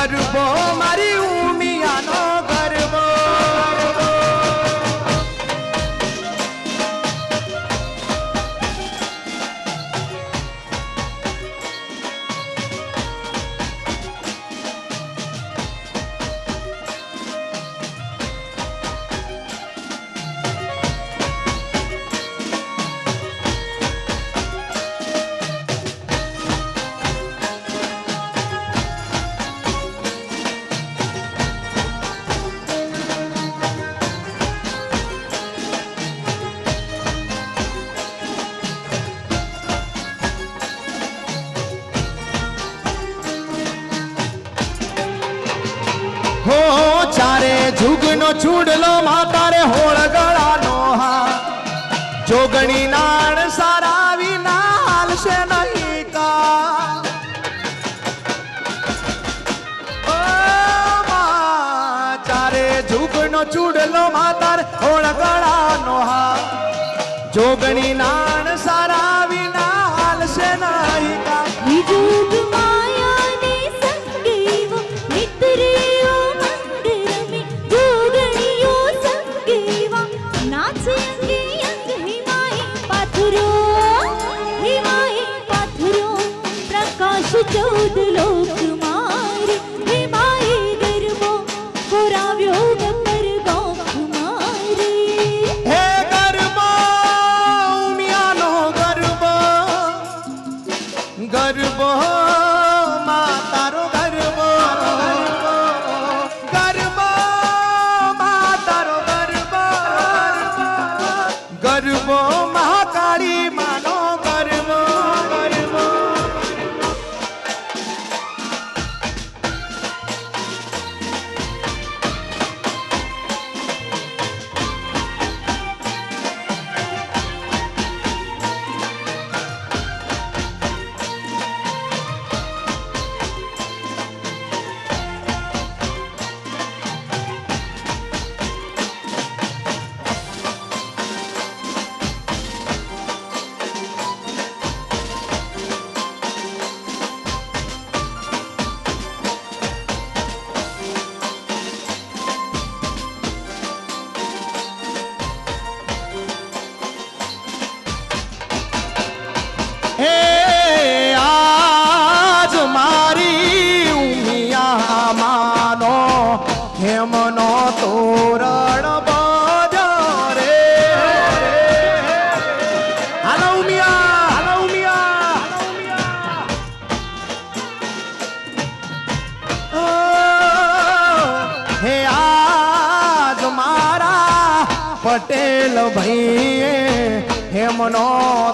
Olha bom. છૂડલો માતા રે હોળ ગળાનો હા જોગણી નાણ સારા વિના હાલશે નહીં કા ચારે જુગનો ચૂડલો માતા હોળ ગળાનો હા જોગણી નાણ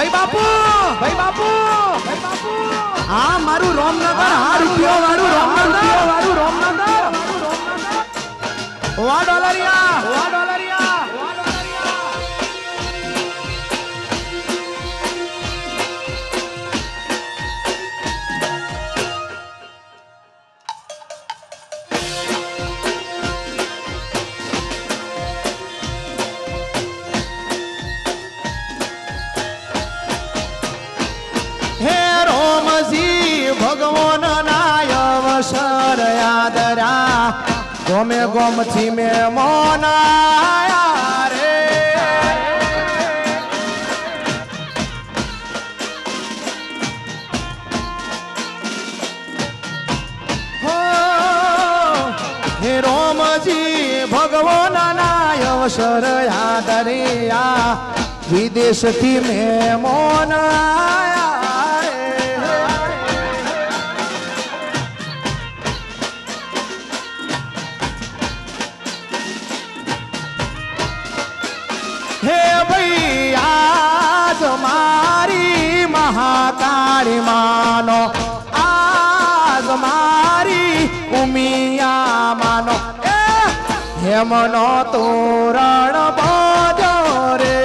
ભાઈ બાપુ ભાઈ બાપુ હા મારું રોમનગર હા રૂપિયો વાળું રોમનગર. વાળું રોમનગર. વા ડોલરિયા વા અવસર યાદરા ગોમે થી મે મોનાયા રે. હો, રોમજી ભગવાન નાય અવસર યાદરિયા વિદેશથી મેમોન આયા મહાકાળી માનો આજ મારી ઉમિયા માનો હેમનો તોરણ બાજો રે.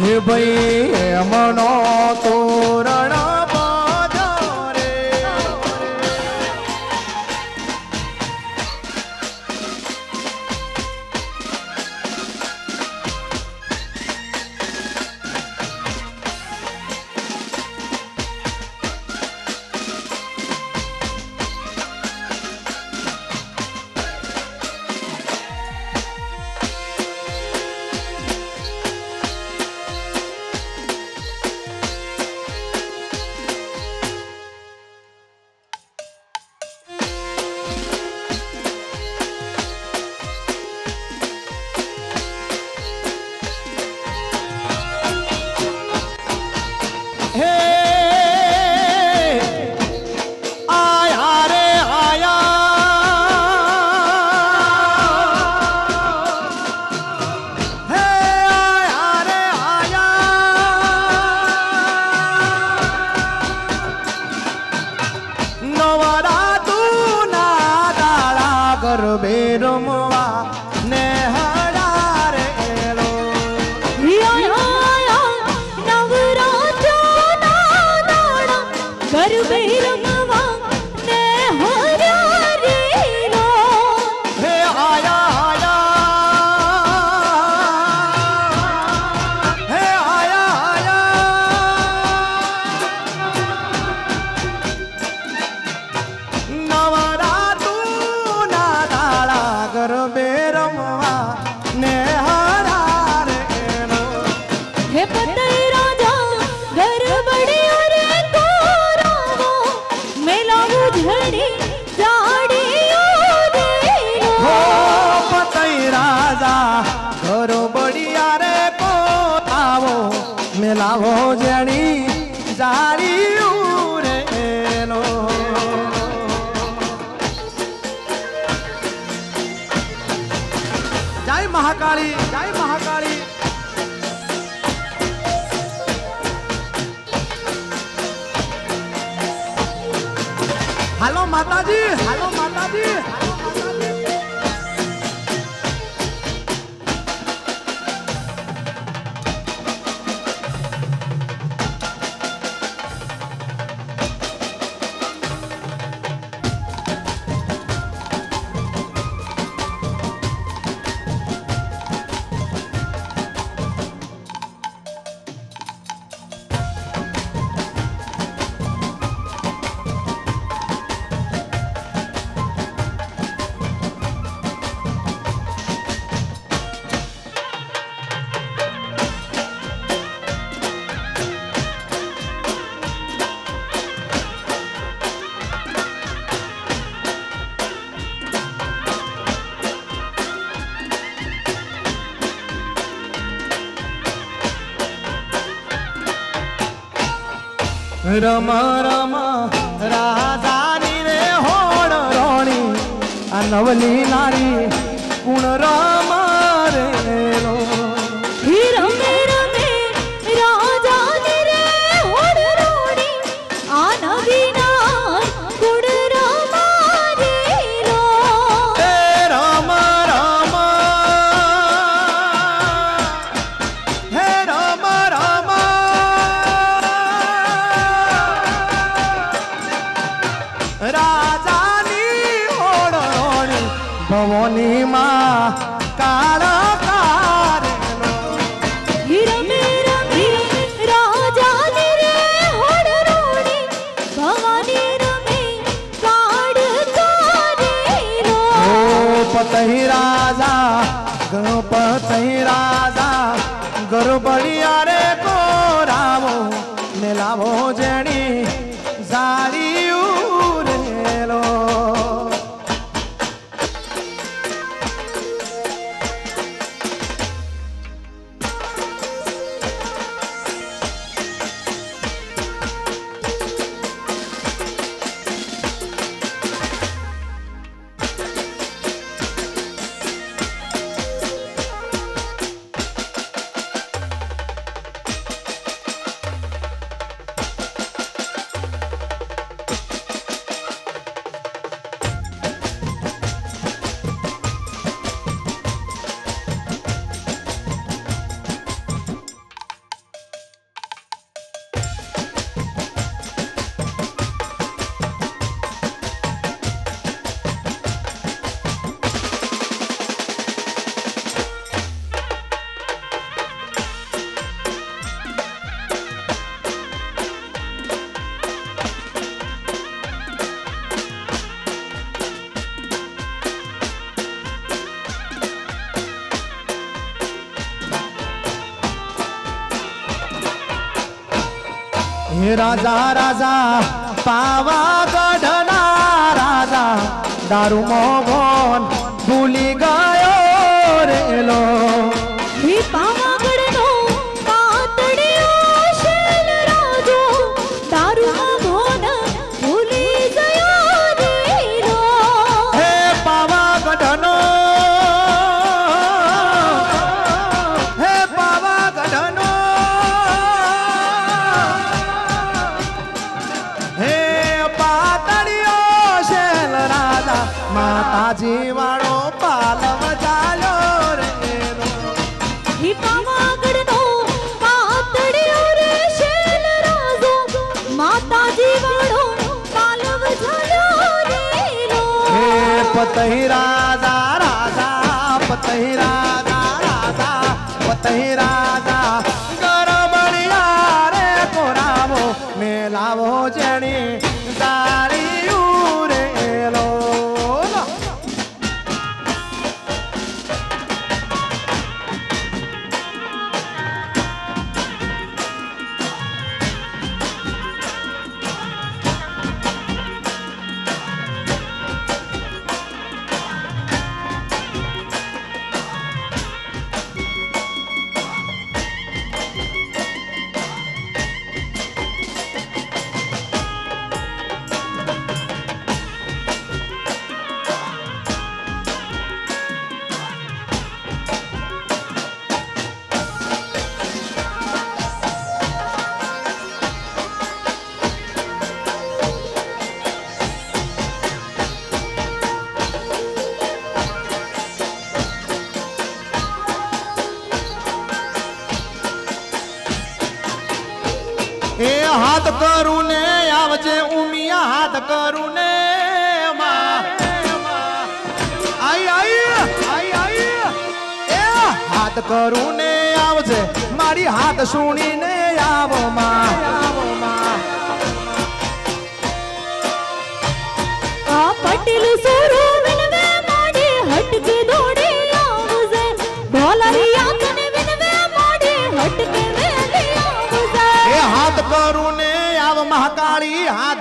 હે ભાઈ હેમનો તોરણ મહાકાળી જય મહાકાળી. હાલો માતાજી હાલો રમ રમ રાજાની રે હોણ રોણી. આ નવલી નારી કુણ રમ મોની માં રાજા રાજા પાવા ગઢના રાજા દારૂ મોહન પતહી રાજા રાજા પતહી રાજા રાજા પતહી રાજા. કરું ને આવજે ઉમિયા હાથ કરું ને હાથ કરું ને આવજે, મારી હાથ સુણીને આવો માં પટેલ સુરું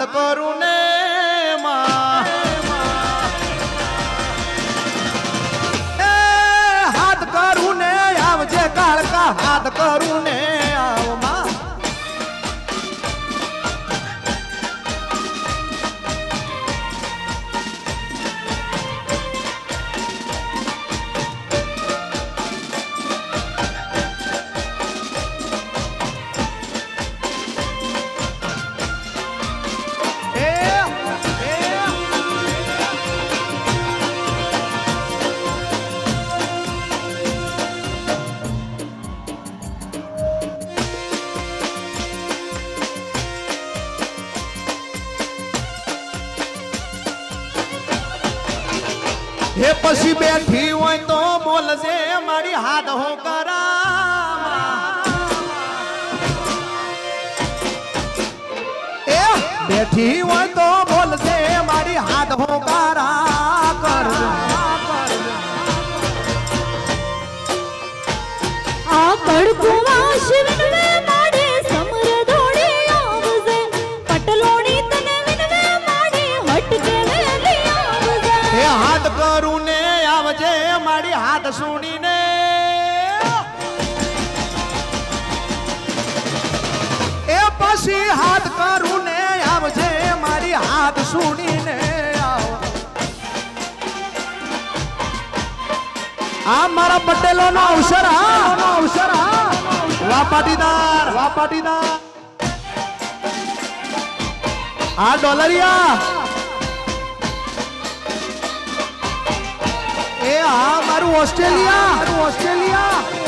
કરુણે હાથ કરુને આવજે કાળકા હાથ કરુને પછી બેઠી હોય તો બોલજે, મારી હાથ હો કરા. બેઠી હોય તો બોલજે, મારી હાથ હો કરા. કરજો. આ કડકુવા આ મારા પટેલો નો અવસર હા. અવસર હા. વા પાટીદાર વા પાટીદાર આ ડોલરિયા. એ હા મારું ઓસ્ટ્રેલિયા. મારું ઓસ્ટ્રેલિયા.